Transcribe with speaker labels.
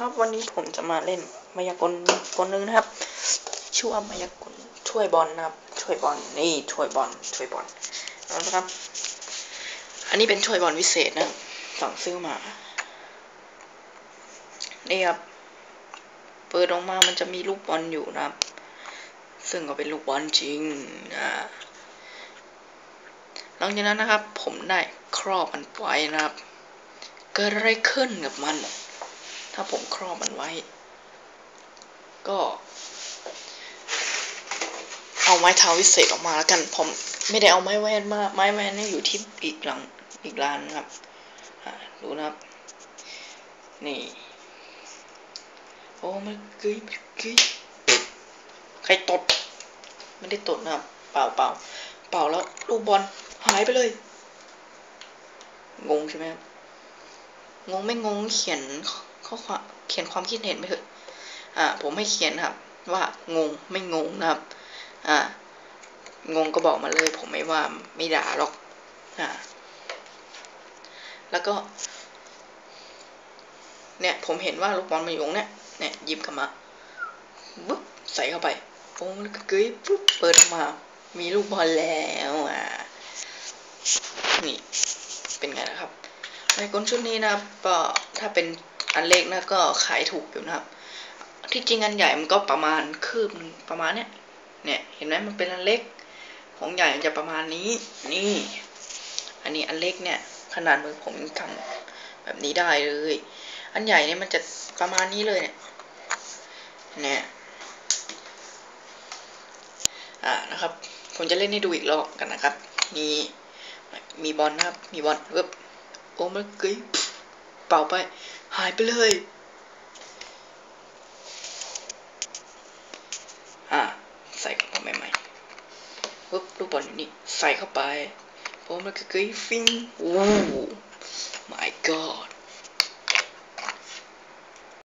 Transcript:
Speaker 1: ครับวันนี้ผมจะมาเล่นมายากลกลหนึ่งนะครับ ชื่อว่ามายากลช่วยบอลนะครับ ช่วยบอลนี่ช่วยบอลช่วยบอลเอาละครับ อันนี้เป็นช่วยบอลวิเศษนะสั่งซื้อมานี่ครับเปิดออกมามันจะมีลูกบอลอยู่นะครับ ซึ่งก็เป็นลูกบอลจริงอ่าหลังจากนั้นนะครับ ผมได้ครอบมันไว้นะครับ เกิดอะไรขึ้นกับมัน ถ้าผมครอบมันไว้ ก็ เอาไม้เท้าวิเศษออกมาแล้วกัน ผมไม่ได้เอาไม้แวนมา ไม้แวนนี่อยู่ที่อีกหลังอีกร้านนะครับดูนะครับ นี่ โอ้มันกึยกึยใครตด ไม่ได้ตดนะครับ เปล่าเปล่าเปล่าแล้วลูกบอลหายไปเลย งงใช่ไหมครับงงไม่งงเขียน ข้อความเขียนความคิดเห็นไปเถอะอ่าผมไม่เขียนครับ ว่างงไม่งงนะครับอ่างงก็บอกมาเลย ผมไม่ว่าไม่ด่าหรอกอ่าแล้วก็ เนี่ยผมเห็นว่าลูกบอลมันอยู่ตรงเนี่ยเนี่ยหยิบกลับมาปุ๊บใส่เข้าไปโอ้มันก็กึ้ยปุ๊บเปิดออกมา มีลูกบอลแล้วอ่านี่เป็นไงนะครับในกลชุดนี้นะครับก็ถ้าเป็น อันเล็กนะก็ขายถูกอยู่นะครับ ที่จริงอันใหญ่มันก็ประมาณคืบหนึ่งประมาณเนี้ยเนี่ยเห็นไหมมันเป็นอันเล็ก ของใหญ่จะประมาณนี้ นี่ อันนี้อันเล็กเนี่ย ขนาดมือผมทำแบบนี้ได้เลย อันใหญ่เนี่ยมันจะประมาณนี้เลยเนี่ยเนี่ยอ่านะครับ ผมจะเล่นให้ดูอีกรอบกันนะครับ มีมีบอลนะครับ มีบอลเว็บโอ้มันกึย เป่าไป หายไปเลย อ่าใส่เข้าไปใหม่ๆปุ๊บลูกบอลนี่ ใส่เข้าไปผมมันคือกริฟฟินโอ้ my god